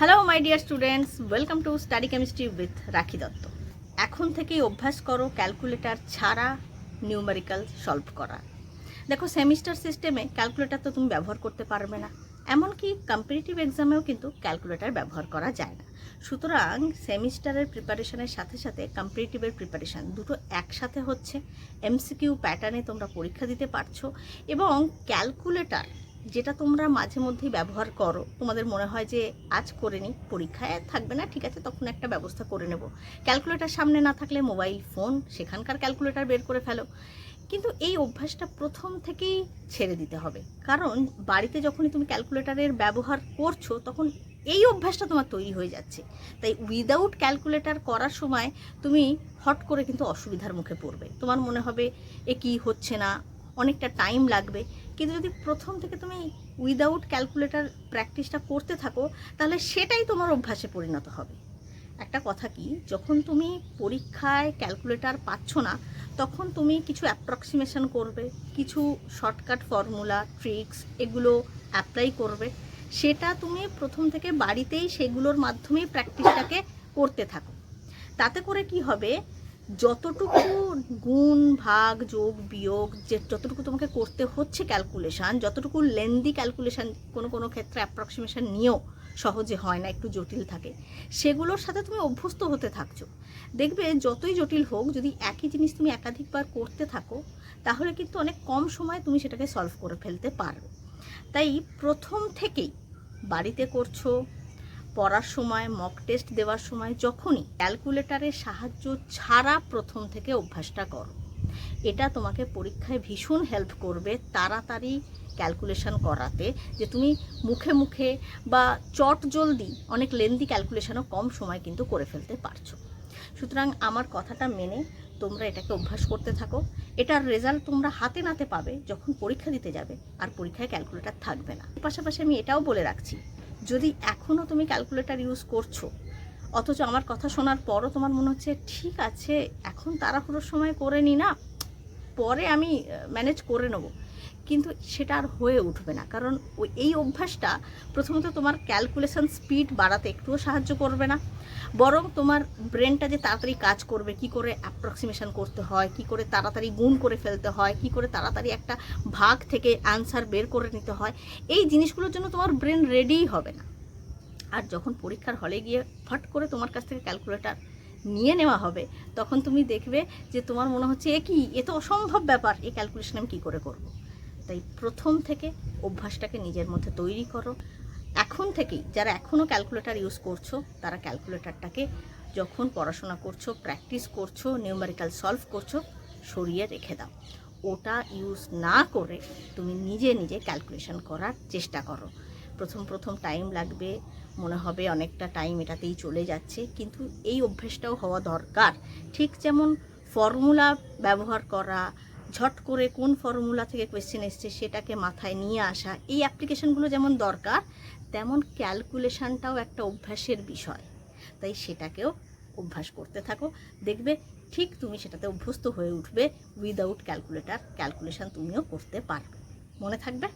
Hello my dear students welcome to study chemistry with Rakhi Dutta এখন থেকেই অভ্যাস করো ক্যালকুলেটার ছাড়া নিউমেরিক্যাল সলভ করা। দেখো সেমিস্টার সিস্টেমে ক্যালকুলেটর তো তুমি ব্যবহার করতে পারবে না। এমনকি কম্পিটিটিভ এক্সামেও কিন্তু ক্যালকুলেটার ব্যবহার করা যায় না। সুতরাং সেমিস্টারের প্রিপারেশনের সাথে সাথে কম্পিটিটিভের প্রিপারেশান দুটো একসাথে হচ্ছে। এমসিকিউ প্যাটার্নে তোমরা পরীক্ষা দিতে পারছ এবং ক্যালকুলেটর যেটা তোমরা মাঝে মধ্যেই ব্যবহার করো, তোমাদের মনে হয় যে আজ করে নিই, পরীক্ষায় থাকবে না, ঠিক আছে, তখন একটা ব্যবস্থা করে নেব। ক্যালকুলেটর সামনে না থাকলে মোবাইল ফোন, সেখানকার ক্যালকুলেটর বের করে ফেলো। কিন্তু এই অভ্যাসটা প্রথম থেকেই ছেড়ে দিতে হবে। কারণ বাড়িতে যখনই তুমি ক্যালকুলেটরের ব্যবহার করছ, তখন এই অভ্যাসটা তোমার তৈরি হয়ে যাচ্ছে। তাই উইদাউট ক্যালকুলেটার করার সময় তুমি হট করে কিন্তু অসুবিধার মুখে পড়বে। তোমার মনে হবে, এ কি হচ্ছে না? অনেকটা টাইম লাগবে। কিন্তু যদি প্রথম থেকে তুমি উইদাউট ক্যালকুলেটার প্র্যাকটিসটা করতে থাকো, তাহলে সেটাই তোমার অভ্যাসে পরিণত হবে। একটা কথা কি, যখন তুমি পরীক্ষায় ক্যালকুলেটার পাচ্ছ না, তখন তুমি কিছু অ্যাপ্রক্সিমেশন করবে, কিছু শর্টকাট ফর্মুলা ট্রিক্স এগুলো অ্যাপ্লাই করবে। সেটা তুমি প্রথম থেকে বাড়িতেই সেগুলোর মাধ্যমেই প্র্যাকটিসটাকে করতে থাকো। তাতে করে কি হবে যতটুকু গুণ, ভাগ, যোগ, বিয়োগ, যে যতটুকু তোমাকে করতে হচ্ছে ক্যালকুলেশান যতটুকু লেন্দি ক্যালকুলেশান কোনো কোনো ক্ষেত্রে অ্যাপ্রক্সিমেশন নিয়েও সহজে হয় না, একটু জটিল থাকে, সেগুলোর সাথে তুমি অভ্যস্ত হতে থাকছো। দেখবে যতই জটিল হোক, যদি একই জিনিস তুমি একাধিকবার করতে থাকো, তাহলে কিন্তু অনেক কম সময় তুমি সেটাকে সলভ করে ফেলতে পারবে। তাই প্রথম থেকেই বাড়িতে করছ পড়ার সময় মক টেস্ট দেওয়ার সময় যখনই ক্যালকুলেটরের সাহায্য ছাড়া প্রথম থেকে অভ্যাসটা করো। এটা তোমাকে পরীক্ষায় ভীষণ হেল্প করবে তাড়াতাড়ি ক্যালকুলেশন করাতে যে তুমি মুখে মুখে বা চট জলদি অনেক লেন্দি ক্যালকুলেশনও কম সময় কিন্তু করে ফেলতে পারছ। সুতরাং আমার কথাটা মেনে তোমরা এটাকে অভ্যাস করতে থাকো। এটার রেজাল্ট তোমরা হাতে নাতে পাবে যখন পরীক্ষা দিতে যাবে, আর পরীক্ষায় ক্যালকুলেটার থাকবে না। পাশাপাশি আমি এটাও বলে রাখছি যদি এখনও তুমি ক্যালকুলেটার ইউজ করছ, অথচ আমার কথা শোনার পরও তোমার মনে হচ্ছে, ঠিক আছে, এখন তাড়াহুড়োর সময় করে নি না, পরে আমি ম্যানেজ করে নেব। কিন্তু সেটা আর হয়ে উঠবে না। কারণ ওই এই অভ্যাসটা প্রথমত তোমার ক্যালকুলেশন স্পিড বাড়াতে একটুও সাহায্য করবে না। বরং তোমার ব্রেনটা যে তাড়াতাড়ি কাজ করবে, কি করে অ্যাপ্রক্সিমেশন করতে হয়, কি করে তাড়াতাড়ি গুণ করে ফেলতে হয়, কি করে তাড়াতাড়ি একটা ভাগ থেকে অ্যান্সার বের করে নিতে হয়, এই জিনিসগুলোর জন্য তোমার ব্রেন রেডিই হবে না। আর যখন পরীক্ষার হলে গিয়ে ফট করে তোমার কাছ থেকে ক্যালকুলেটার নিয়ে নেওয়া হবে, তখন তুমি দেখবে যে তোমার মনে হচ্ছে, এ কি? এ তো অসম্ভব ব্যাপার, এই ক্যালকুলেশন আমি কী করে করব? তাই প্রথম থেকে অভ্যাসটাকে নিজের মধ্যে তৈরি করো। এখন থেকেই যারা এখনও ক্যালকুলেটার ইউজ করছ, তারা ক্যালকুলেটরটাকে যখন পড়াশোনা করছ প্র্যাকটিস করছ নিউমেরিক্যাল সলভ করছ, সরিয়ে রেখে দাও। ওটা ইউজ না করে তুমি নিজে নিজে ক্যালকুলেশন করার চেষ্টা করো। প্রথম প্রথম টাইম লাগবে, মনে হবে অনেকটা টাইম এটাতেই চলে যাচ্ছে, কিন্তু এই অভ্যেসটাও হওয়া দরকার। ঠিক যেমন ফর্মুলা ব্যবহার করা ঝট করে কোন ফর্মুলা থেকে কোয়েশ্চেন এসছে সেটাকে মাথায় নিয়ে আসা। এই অ্যাপ্লিকেশনগুলো যেমন দরকার, তেমন ক্যালকুলেশানটাও একটা অভ্যাসের বিষয়। তাই সেটাকেও অভ্যাস করতে থাকো। দেখবে ঠিক তুমি সেটাতে অভ্যস্ত হয়ে উঠবে। উইদাউট ক্যালকুলেটার ক্যালকুলেশান তুমিও করতে পারবে। মনে থাকবে?